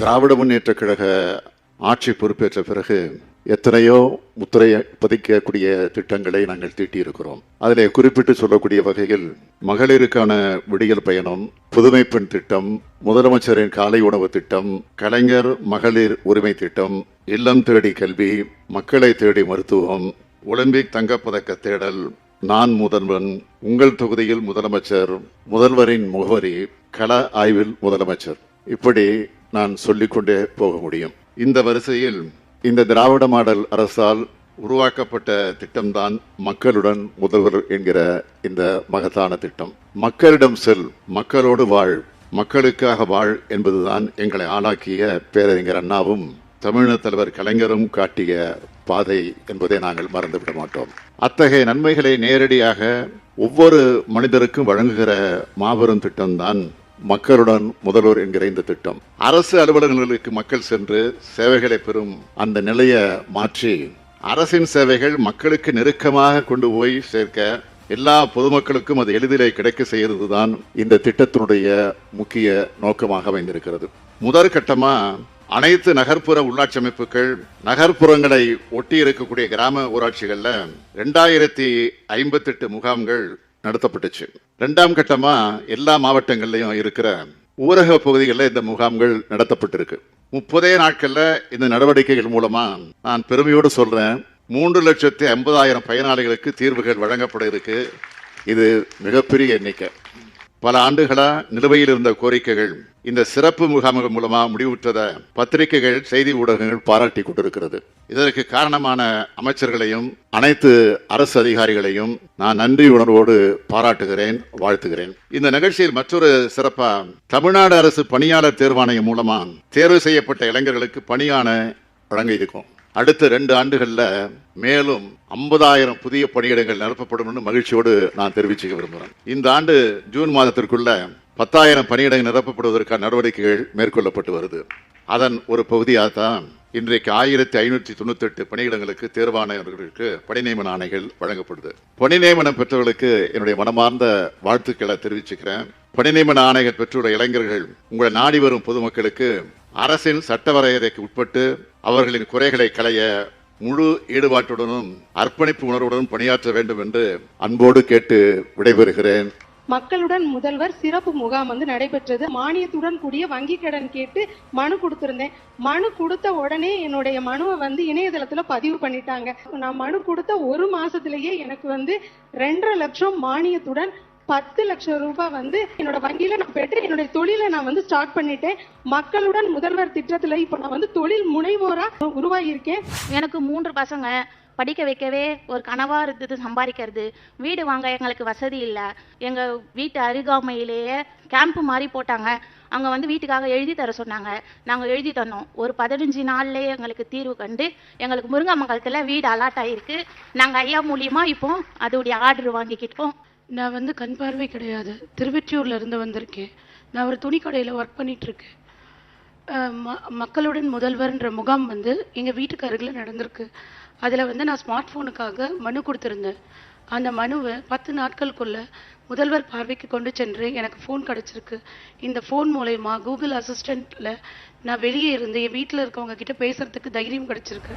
திராவிட முன்னேற்ற கழக ஆட்சி பொறுப்பேற்ற பிறகு எத்தனையோ முத்திரை பதிக்கக்கூடிய திட்டங்களை நாங்கள் தீட்டியிருக்கிறோம். அதிலே குறிப்பிட்டு சொல்லக்கூடிய வகையில் மகளிருக்கான விடியல் பயணம் புதுமை பெண் திட்டம் முதலமைச்சரின் காலை உணவு திட்டம் கலைஞர் மகளிர் உரிமை திட்டம் இல்லம் தேடி கல்வி மக்களை தேடி மருத்துவம் ஒலிம்பிக் தங்கப்பதக்க தேடல் நான் முதல்வன் உங்கள் தொகுதியில் முதலமைச்சர் முதல்வரின் முகவரி கள ஆய்வில் முதலமைச்சர். இப்படி நான் சொல்லிக்கொண்டே போக முடியும். இந்த வரிசையில் இந்த திராவிட மாடல் அரசால் உருவாக்கப்பட்ட திட்டம்தான் மக்களுடன் முதல்வர் என்கிற இந்த மகத்தான திட்டம். மக்களிடம் செல் மக்களோடு வாழ் மக்களுக்காக வாழ் என்பதுதான் எங்களை ஆளாக்கிய பேரறிஞர் அண்ணாவும் தமிழக தலைவர் கலைஞரும் காட்டிய பாதை என்பதை நாங்கள் மறந்துவிட மாட்டோம். அத்தகைய நன்மைகளை நேரடியாக ஒவ்வொரு மனிதருக்கும் வழங்குகிற மாபெரும் திட்டம்தான் மக்களுடன் முதல்வர் என்கிற இந்த திட்டம். அரசு அலுவலகங்களுக்கு மக்கள் சென்று சேவைகளை பெறும் அந்த நிலையை மாற்றி அரசின் சேவைகள் மக்களுக்கு நெருக்கமாக கொண்டு போய் சேர்க்க எல்லா பொதுமக்களுக்கும் அது எளிதிலே கிடைக்க செய்யறதுதான் இந்த திட்டத்தினுடைய முக்கிய நோக்கமாக அமைந்திருக்கிறது. முதற் கட்டமா அனைத்து நகர்ப்புற உள்ளாட்சி அமைப்புகள் நகர்ப்புறங்களை ஒட்டி இருக்கக்கூடிய கிராம ஊராட்சிகளில் ரெண்டாயிரத்தி ஐம்பத்தெட்டு முகாம்கள் நடத்தப்பட்டுச்சு. ரெண்டாம் கட்டமா எல்லா மாவட்டங்கள்லயும் இருக்கிற ஊரக பகுதிகளில் இந்த முகாம்கள் நடத்தப்பட்டிருக்கு. முப்பதே நாட்கள்ல இந்த நடவடிக்கைகள் மூலமா நான் பெருமையோடு சொல்றேன். மூன்று லட்சத்தி ஐம்பதாயிரம் பயனாளிகளுக்கு தீர்வுகள் வழங்கப்பட இருக்கு. இது மிகப்பெரிய எண்ணிக்கை. பல ஆண்டுகளா நிலுவையில் இருந்த கோரிக்கைகள் இந்த சிறப்பு முகாம்கள் மூலமா முடிவுற்றத பத்திரிகைகள் செய்தி ஊடகங்கள் பாராட்டி கொண்டிருக்கிறது. இதற்கு காரணமான அமைச்சர்களையும் அனைத்து அரசு அதிகாரிகளையும் நான் நன்றி உணர்வோடு பாராட்டுகிறேன் வாழ்த்துகிறேன். இந்த நிகழ்ச்சியில் மற்றொரு சிறப்பா தமிழ்நாடு அரசு பணியாளர் தேர்வாணையம் மூலமா தேர்வு செய்யப்பட்ட இளைஞர்களுக்கு பணியான வழங்க இருக்கும். அடுத்த ரெண்டு ஆண்டுகளில் மேலும் ஐம்பதாயிரம் புதிய பணியிடங்கள் நிரப்பப்படும் மகிழ்ச்சியோடு நான் தெரிவிச்சுக்க விரும்புகிறேன் இந்த ஆண்டு ஜூன் மாதத்திற்குள்ள பத்தாயிரம் பணியிடங்கள் நிரப்பப்படுவதற்கான நடவடிக்கைகள் மேற்கொள்ளப்பட்டு வருது. அதன் ஒரு பகுதியாக தான் இன்றைக்கு ஆயிரத்தி ஐநூற்றி தொண்ணூற்றி எட்டு பணியிடங்களுக்கு தேர்வானவர்களுக்கு பணி நியமன ஆணைகள் வழங்கப்படுது. பணி நியமனம் பெற்றவர்களுக்கு என்னுடைய மனமார்ந்த வாழ்த்துக்களை தெரிவிச்சுக்கிறேன். பணி நியமன ஆணைகள் பெற்றுள்ள இளைஞர்கள் உங்களை நாடி வரும் பொதுமக்களுக்கு அரசின் சட்ட வரையறைக்கு உட்பட்டு அவர்களின் குறைகளை களைய முழு ஈடுபாட்டுடனும் அர்ப்பணிப்பு உணர்வுடனும் பணியாற்ற வேண்டும் என்று அன்போடு கேட்டு விடைபெறுகிறேன். மக்களுடன் முதல்வர் சிறப்பு முகாம் வந்து நடைபெற்றது. மானியத்துடன் கூடிய வங்கி கடன் கேட்டு மனு கொடுத்திருந்தேன். மனு கொடுத்த உடனே என்னுடைய மனுவை வந்து இணையதளத்துல பதிவு பண்ணிட்டாங்க. நான் மனு கொடுத்த ஒரு மாசத்திலேயே எனக்கு வந்து ரெண்டரை லட்சம் மானியத்துடன் பத்து லட்சம் ரூபாய் வந்து என்னோட வங்கியில நான் பெற்று என்னுடைய தொழிலை நான் வந்து ஸ்டார்ட் பண்ணிட்டேன். மக்களுடன் முதல்வர் திட்டத்துல இப்ப நான் வந்து தொழில் முனைவோரா உருவாகியிருக்கேன். எனக்கு மூன்று பசங்க. படிக்க வைக்கவே ஒரு கனவா இருந்தது சம்பாதிக்கிறது. வீடு வாங்க எங்களுக்கு வசதி இல்லை. எங்க வீட்டு அருகாமையிலேயே கேம்ப் மாதிரி போட்டாங்க. அங்க வந்து வீட்டுக்காக எழுதி தர சொன்னாங்க. நாங்க எழுதி தந்தோம். ஒரு பதினஞ்சு நாள்லயே எங்களுக்கு தீர்வு கண்டு எங்களுக்கு முருங்கமங்கலத்துல வீடு அலாட் ஆயிருக்கு. நாங்க ஐயா மூலியமா இப்போ அதோடைய ஆர்டர் வாங்கிக்கிட்டோம். நான் வந்து கண் பார்வை கிடையாது. திருவெற்றியூரில் இருந்து வந்திருக்கேன். நான் ஒரு துணிக்கடையில் ஒர்க் பண்ணிகிட்ருக்கேன் இருக்கேன் ம- மக்களுடன் முதல்வர்ன்ற முகாம் வந்து எங்கள் வீட்டுக்கு அருகில் நடந்திருக்கு. அதில் வந்து நான் ஸ்மார்ட் ஃபோனுக்காக மனு கொடுத்துருந்தேன். அந்த மனுவை பத்து நாட்களுக்குள்ள முதல்வர் பார்வைக்கு கொண்டு சென்று எனக்கு ஃபோன் கிடச்சிருக்கு. இந்த ஃபோன் மூலயமா கூகுள் அசிஸ்டண்ட்டில் நான் வெளியே இருந்து என் வீட்டில் இருக்கவங்க கிட்ட பேசுகிறதுக்கு தைரியம் கிடச்சிருக்கு.